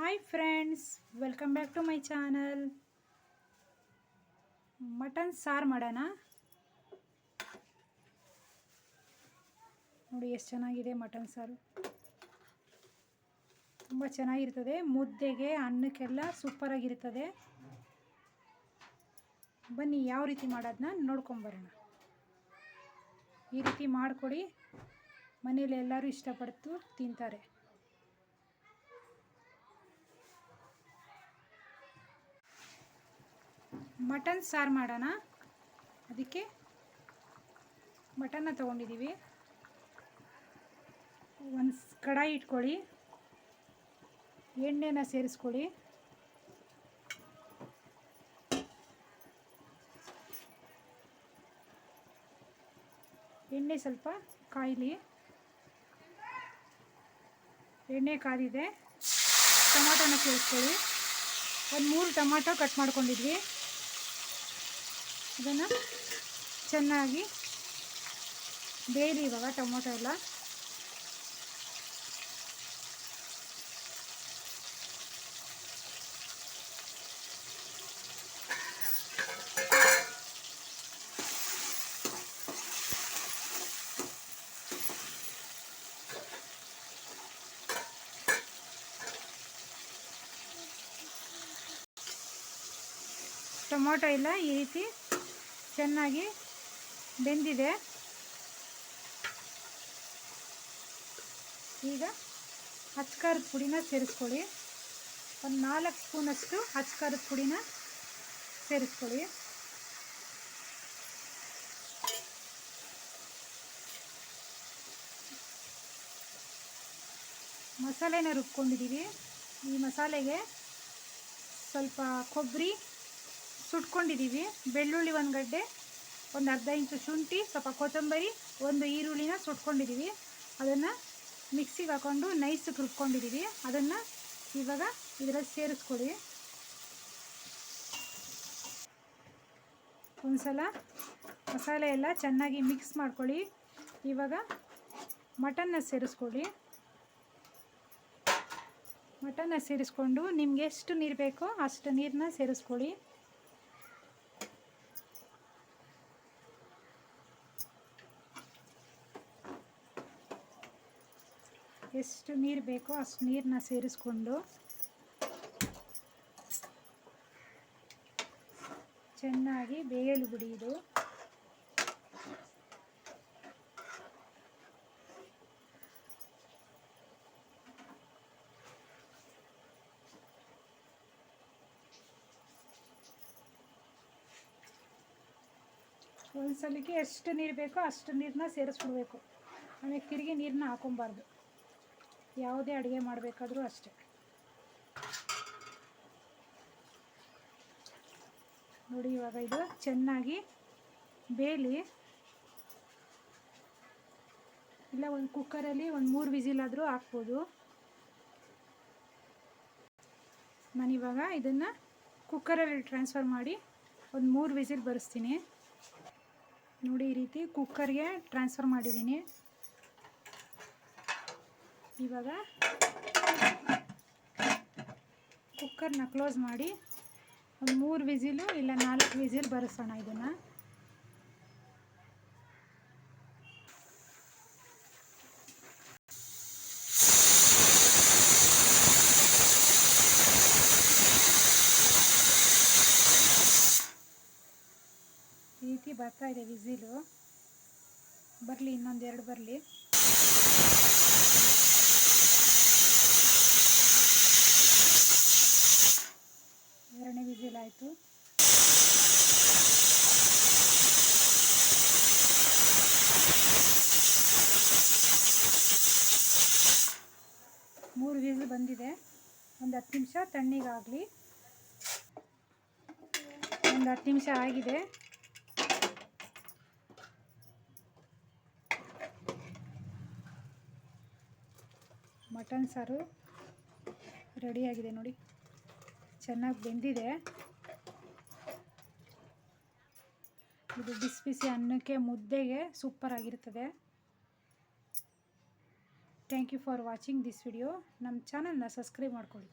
Hi friends welcome back to my channel mutton ಸಾರು ಮಾಡೋಣ ನೋಡಿ ಎಷ್ಟು ಚೆನ್ನಾಗಿದೆ ಮಟನ್ ಸಾರು. ತುಂಬ ಚೆನ್ನಾಗಿರ್ತದೆ. ಮುದ್ದೆಗೆ ಅನ್ನಕ್ಕೆಲ್ಲ ಸೂಪರಾಗಿರ್ತದೆ ಬನ್ನಿ ಯಾವ ರೀತಿ ಮಾಡೋದನ್ನ ನೋಡ್ಕೊಂಬರೋಣ ಈ ರೀತಿ ಮಾಡಿಕೊಡಿ. ಮನೇಲಿ ಎಲ್ಲರೂ ಇಷ್ಟಪಡ್ತು ತಿಂತಾರೆ. ಮಟನ್ ಸಾರು ಮಾಡೋಣ. ಅದಕ್ಕೆ ಮಟನ್ನ ತೊಗೊಂಡಿದ್ದೀವಿ. ಒಂದು ಕಡಾಯಿ ಇಟ್ಕೊಳ್ಳಿ. ಎಣ್ಣೆನ ಸೇರಿಸ್ಕೊಳ್ಳಿ. ಎಣ್ಣೆ ಸ್ವಲ್ಪ ಕಾಯಿಲಿ. ಎಣ್ಣೆ ಕಾದಿದೆ ಟೊಮಾಟೋನ ಸೇರಿಸ್ಕೊಳ್ಳಿ. ಒಂದು ಮೂರು ಟೊಮಾಟೊ ಕಟ್ ಮಾಡ್ಕೊಂಡಿದ್ವಿ. ಅದನ್ನು ಚೆನ್ನಾಗಿ ಬೇಯಲಿ ಇವಾಗ ಟೊಮೊಟೊ ಎಲ್ಲ. ಟೊಮೊಟೊ ಎಲ್ಲ ಈ ರೀತಿ ಚೆನ್ನಾಗಿ ಬೆಂದಿದೆ. ಈಗ ಹಚ್ಕಾರದ ಪುಡಿನ ಸೇರಿಸ್ಕೊಳ್ಳಿ. ಒಂದು ನಾಲ್ಕು ಸ್ಪೂನಷ್ಟು ಹಚ್ಕಾರದ ಪುಡಿನ ಸೇರಿಸ್ಕೊಳ್ಳಿ. ಮಸಾಲೆನ ರುಬ್ಕೊಂಡಿದ್ದೀವಿ. ಈ ಮಸಾಲೆಗೆ ಸ್ವಲ್ಪ ಕೊಬ್ಬರಿ ಸುಟ್ಕೊಂಡಿದ್ದೀವಿ. ಬೆಳ್ಳುಳ್ಳಿ ಒಂದು ಗಡ್ಡೆ, ಒಂದು ಅರ್ಧ ಇಂಚು ಶುಂಠಿ, ಸ್ವಲ್ಪ ಕೊತ್ತಂಬರಿ, ಒಂದು ಈರುಳ್ಳಿನ ಸುಟ್ಕೊಂಡಿದ್ದೀವಿ. ಅದನ್ನು ಮಿಕ್ಸಿಗೆ ಹಾಕ್ಕೊಂಡು ನೈಸ್ ರುಬ್ಕೊಂಡಿದ್ದೀವಿ. ಅದನ್ನು ಇವಾಗ ಇದರಲ್ಲಿ ಸೇರಿಸ್ಕೊಳ್ಳಿ. ಒಂದ್ಸಲ ಮಸಾಲೆ ಎಲ್ಲ ಚೆನ್ನಾಗಿ ಮಿಕ್ಸ್ ಮಾಡ್ಕೊಳ್ಳಿ. ಇವಾಗ ಮಟನ್ನ ಸೇರಿಸ್ಕೊಳ್ಳಿ. ಮಟನ್ನ ಸೇರಿಸ್ಕೊಂಡು ನಿಮ್ಗೆ ಎಷ್ಟು ನೀರು ಬೇಕೋ ಅಷ್ಟು ನೀರನ್ನ ಸೇರಿಸ್ಕೊಳ್ಳಿ. ಎಷ್ಟು ನೀರು ಬೇಕೋ ಅಷ್ಟು ನೀರನ್ನ ಸೇರಿಸ್ಕೊಂಡು ಚೆನ್ನಾಗಿ ಬೇಯಲು ಬಿಡಿ ಇದು ಒಂದು ಸಲಕ್ಕೆ ಎಷ್ಟು ನೀರು ಬೇಕೋ ಅಷ್ಟು ನೀರನ್ನ ಸೇರಿಸ್ಬಿಡ್ಬೇಕು. ಆಮೇಲೆ ತಿರುಗಿ ನೀರನ್ನ ಹಾಕೊಬಾರ್ದು. ಯಾವುದೇ ಅಡುಗೆ ಮಾಡಬೇಕಾದ್ರೂ ಅಷ್ಟೆ. ನೋಡಿ ಇವಾಗ ಇದು ಚೆನ್ನಾಗಿ ಬೇಲಿ. ಇಲ್ಲ, ಒಂದು ಕುಕ್ಕರಲ್ಲಿ ಒಂದು ಮೂರು ವಿಸಿಲಾದರೂ ಹಾಕ್ಬೋದು. ನಾನಿವಾಗ ಇದನ್ನು ಕುಕ್ಕರಲ್ಲಿ ಟ್ರಾನ್ಸ್ಫರ್ ಮಾಡಿ ಒಂದು ಮೂರು ವಿಸಿಲ್ ಬರೆಸ್ತೀನಿ. ನೋಡಿ ಈ ರೀತಿ ಕುಕ್ಕರ್ಗೆ ಟ್ರಾನ್ಸ್ಫರ್ ಮಾಡಿದ್ದೀನಿ. ಇವಾಗ ಕುಕ್ಕರ್ನ ಕ್ಲೋಸ್ ಮಾಡಿ ಒಂದು ಮೂರು ವಿಸಿಲು ಇಲ್ಲ ನಾಲ್ಕು ವಿಸಿಲ್ ಬರೆಸೋಣ ಇದನ್ನು. ರೀತಿ ಬರ್ತಾ ಇದೆ ವಿಸಿಲು. ಬರಲಿ ಇನ್ನೊಂದೆರಡು ಬರಲಿ. ಆಯಿತು. ಮೂರು ವಿಸಿಲ್ ಬಂದಿದೆ. ಒಂದು ಹತ್ತು ನಿಮಿಷ ತಣ್ಣಗಾಗಲಿ ಒಂದು ಹತ್ತು ನಿಮಿಷ ಆಗಿದೆ. ಮಟನ್ ಸಾರು ರೆಡಿಯಾಗಿದೆ ನೋಡಿ. ಚೆನ್ನಾಗಿ ಬೆಂದಿದೆ. ಇದು ಬಿಸಿ ಬಿಸಿ ಅನ್ನಕ್ಕೆ ಮುದ್ದೆಗೆ ಸೂಪರ್ ಆಗಿರ್ತದೆ. Thank you for watching this video ನಮ್ಮ ಚಾನಲ್ನ ಸಬ್ಸ್ಕ್ರೈಬ್ ಮಾಡ್ಕೊಳ್ಳಿ.